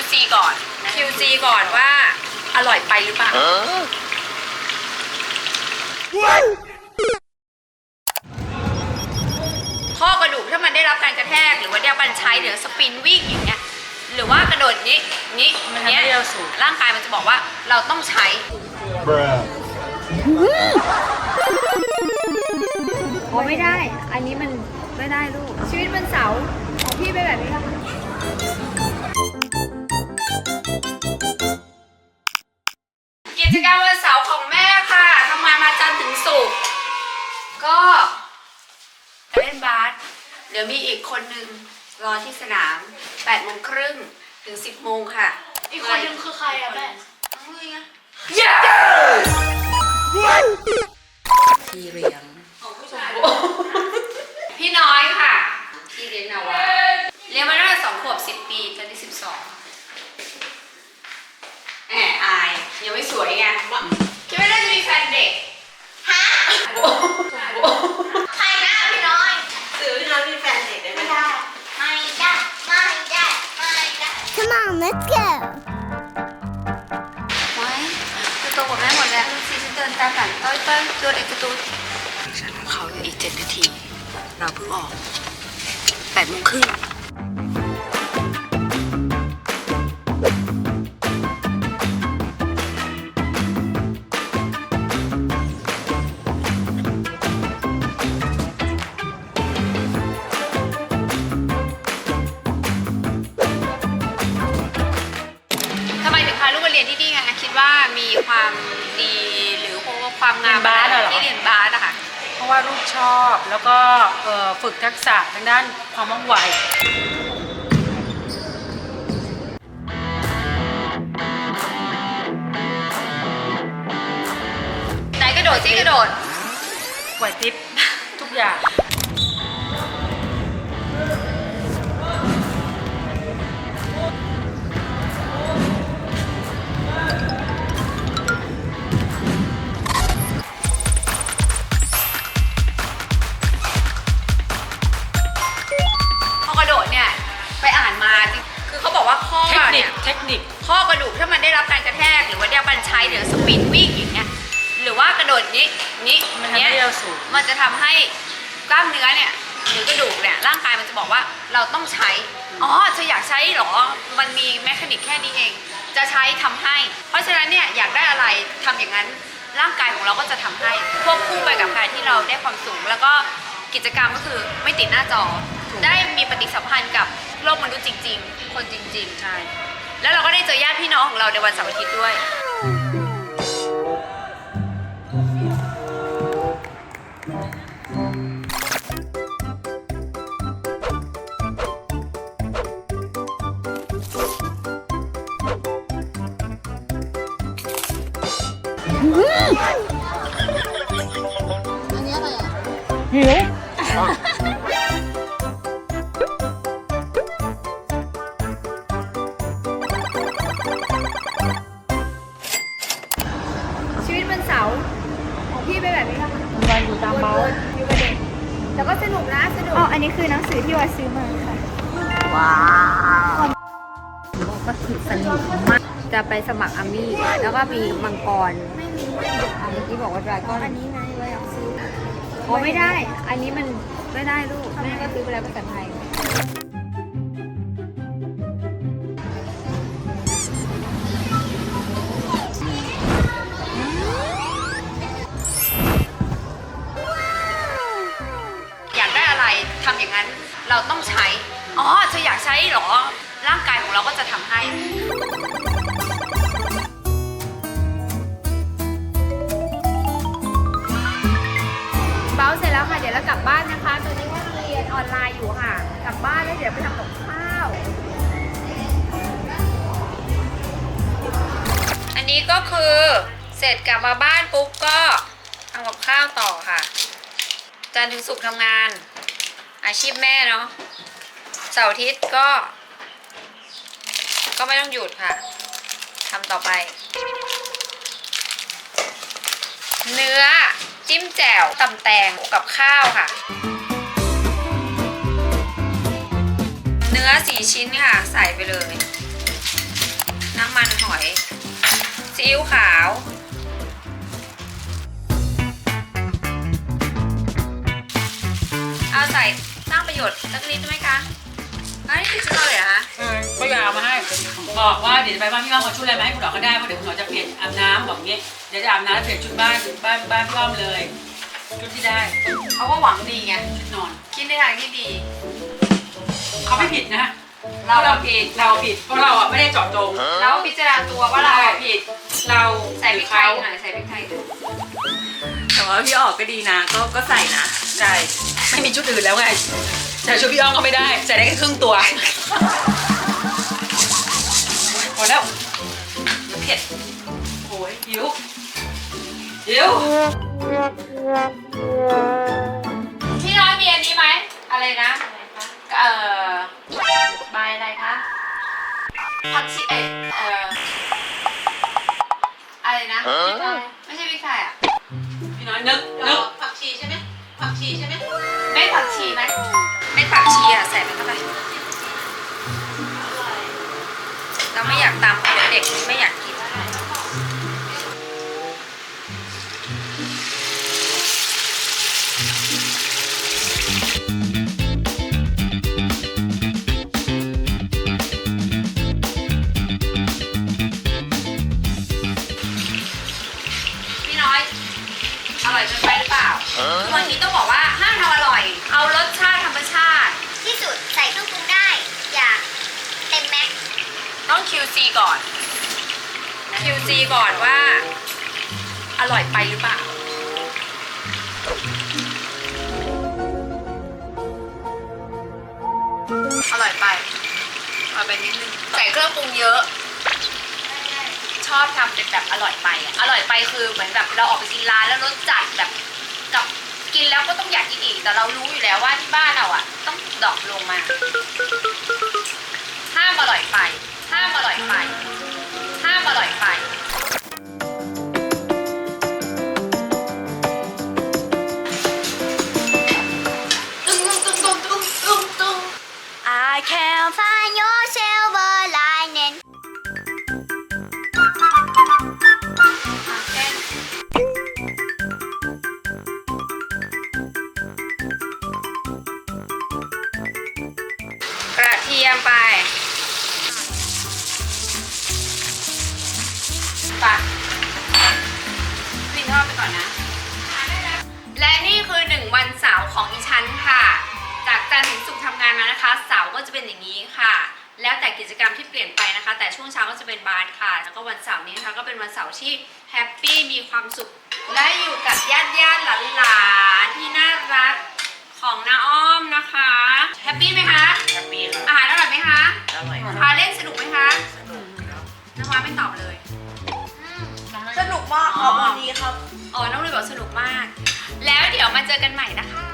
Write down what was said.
QC ก่อน QC ก่อนว่าอร่อยไปหรือเปล่า ข้อกระดูกถ้ามันได้รับการกระแทกหรือว่าได้รับการใช้หรือสปินวิ่งอย่างเงี้ยหรือว่ากระโดดนี้นี้มันทำให้เนี้ยเราสูงร่างกายมันจะบอกว่าเราต้องใช้ Bruh. อ๋อไม่ได้ อันนี้มันไม่ได้ลูก ชีวิตมันเสาร์ของพี่เป็นแบบนี้ค่ะ จกรรมวันเสาร์ของแม่ค่ะทำงานมาจันทร์ถึงศุกร์ก็ไปเล่นบาสเดี๋ยวมีอีกคนนึงรอที่สนาม8โมงครึ่งถึง 10โมงค่ะอีกคนนึงคือใครอะแม่น้องลุยไงพี่เลี้ยงของผู้ชายพี่น้อยค่ะ พี่เลี้ยงนาวาเลี้ยงมาตั้งแต่สองขวบสิบปีตอนนี้สิบสองแอบอา ยยังไม่สวยไงคิดว่าน่าจะมีแฟนเด็กฮะใครนะพี่น้อยสื่อพี่น้อยมีแฟนเด็กได้ไหมไม่ได้ ไม่ได้ ไม่ได้ ไม่ได้ Come on let's go ไว้จะโตกว่าแม่หมดแล้วซีฉันเดินตามหลังเต้ยเต้ยตัวเด็กกระตุ้นฉันเขาอยู่อีกเจ็ดนาที เราเพิ่งออกแปดโมงครึ่ง ความงามเรียนบาสเหรอ ที่เรียนบาสอะค่ะเพราะว่าลูกชอบแล้วก็เอ่อฝึกทักษะทางด้านความว่องไว ไหนกระโดดซิกระโดด ไหวพริบทุกอย่าง ข้อเทคนิเนี่คยเทคนิคข้อกระดูกถ้ามันได้รับการกระแทกหรือว่าได้รับการใช้หรือสปินวิ่งอย่างเงี้ยหรือว่ากระโดดนี้นี้มันทำให้เนี้ยเราสูง มันจะทำให้กล้ามเนื้อเนี่ยหรือกระดูกเนี่ยร่างกายมันจะบอกว่าเราต้องใช้ อ๋อเธออยากใช้เหรอ มันมีแมคานิกแค่นี้เอง จะใช้ทำให้ เพราะฉะนั้นเนี่ยอยากได้อะไรทำอย่างนั้นร่างกายของเราก็จะทำให้ควบคู่ไปกับการที่เราได้ความสูงแล้วก็ กิจกรรมก็คือไม่ติดหน้าจอ ได้มีปฏิสัมพันธ์กับโลกมนุษย์จริง ๆ คนจริง ๆ ใช่ แล้วเราก็ได้เจอญาติพี่น้องของเราในวันเสาร์อาทิตย์ด้วยชี ที่ว่าซื้อมาค่ะก็คือสนุกมาก จะไปสมัครอามี่ แล้วก็มีมังกรไม่มีอะเมื่อกี้บอกว่าดราก้อนอันนี้ไงว่าอยากซื้ออ๋อไม่ได้ อันนี้มันไม่ได้ลูกแม่ก็ซื้อไปแล้วภาษาไทยอย เราต้องใช้ อ๋อเธออยากใช้เหรอ ร่างกายของเราก็จะทำให้ เบ้าเสร็จแล้วค่ะ เดี๋ยวเรากลับบ้านนะคะ ตอนนี้ว่าเรียนออนไลน์อยู่ค่ะ กลับบ้านแล้วเดี๋ยวไปทำกับข้าว อันนี้ก็คือเสร็จกลับมาบ้านปุ๊บก็ทำกับข้าวต่อค่ะ จันทร์ถึงศุกร์ทำงาน อาชีพแม่เนาะเสาร์อาทิตย์ก็ ก็ไม่ต้องหยุดค่ะทำต่อไป เนื้อจิ้มแจ่วตำแตงกับข้าวค่ะ เนื้อสี่ชิ้นค่ะ ใส่ไปเลย น้ำมันหอยซีอิ๊วขาว สร้างประโยชน์สักนิดไหมคะอันนี้คือชุดเราเลยเหรอคะเออก็อยากเอามาให้ บอกว่าเดี๋ยวไปบ้านพี่อ้อมเอาชุดอะไรมาให้คุณหมอก็ได้เพราะเดี๋ยวคุณหมอจะเปลี่ยนอาบน้ำบอกงี้เดี๋ยวจะอาบน้ำแล้วเปลี่ยนชุดบ้านบ้านบ้านพี่อ้อมเลยชุดที่ได้เขาก็หวังดีไงชุดนอน คิดในทางที่ดี เขาไม่ผิดนะเราเราผิดเราผิดเพราะเราอะไม่ได้เจาะจงแล้วพิจารณาตัวว่าเราผิด เราใส่พริกไทยหน่อยใส่พริกไทยหน่อยแต่ว่าพี่ออกก็ดีนะ ก็ก็ใส่นะใช่ไม่มีชุดอื่นแล้วไง ใส่ชุดพี่อ้อมก็ไม่ได้ ใส่ได้แค่ครึ่งตัวหมดแล้วเผ็ดโอ้ยหิวหิวพี่น้อยมีอันนี้ไหมอะไรนะเอ่อใบอะไรคะผักชีเอยเอ่ออะไรนะไม่ใช่พริกไทยอะพี่น้อยนึกนึกผักชีใช่ไหมผักชีใช่ไหม กไม่อยากกินพี่น้อย อร่อยเกินไปหรือเปล่าคือบางทีต้องบอกว่าห้ามทำอร่อย เอารสชาติธรรมชาติ ที่สุดใส่เครื่องปรุงได้ อยากเต็มแม็กซ์ต้อง QC ก่อน QC ก่อนว่า อร่อยไปหรือเปล่าอร่อยไปอร่อยไปนิดนึงใส่เครื่องปรุงเยอะ ชอบทำเป็นแบบอร่อยไปอะอร่อยไปคือเหมือนแบบเราออกไปกินร้านแล้วรสจัดแบบกับกินแล้วก็ต้องอยากกินอีกแต่เรารู้อยู่แล้วว่าที่บ้านเราอะ I can find your silver lining กระเทียมไปปะวินทอดไปก่อนนะ และนี่คือหนึ่งวันเสาร์ของอีชั้นค่ะ จากจันทร์ถึงศุกร์ทำงานมานะคะ เสาร์ก็จะเป็นอย่างนี้ค่ะ แล้วแต่กิจกรรมที่เปลี่ยนไปนะคะ แต่ช่วงเช้าก็จะเป็นบาร์ค่ะ แล้วก็วันเสาร์นี้นะคะก็เป็นวันเสาร์ที่แฮปปี้มีความสุขได้อยู่กับญาติญาติๆหลานๆที่น่ารักของน้าอ้อมนะคะแฮปปี้ไหมคะแฮปปี้ครับอาหารอร่อยไหมคะอร่อยครับพาเล่นสนุกไหมคะสนุกครับน้ำว้าไม่ตอบเลยสนุกมากครับวันนี้ครับอ๋อน้องเลยบอกสนุกมาก แล้วเดี๋ยวมาเจอกันใหม่นะคะ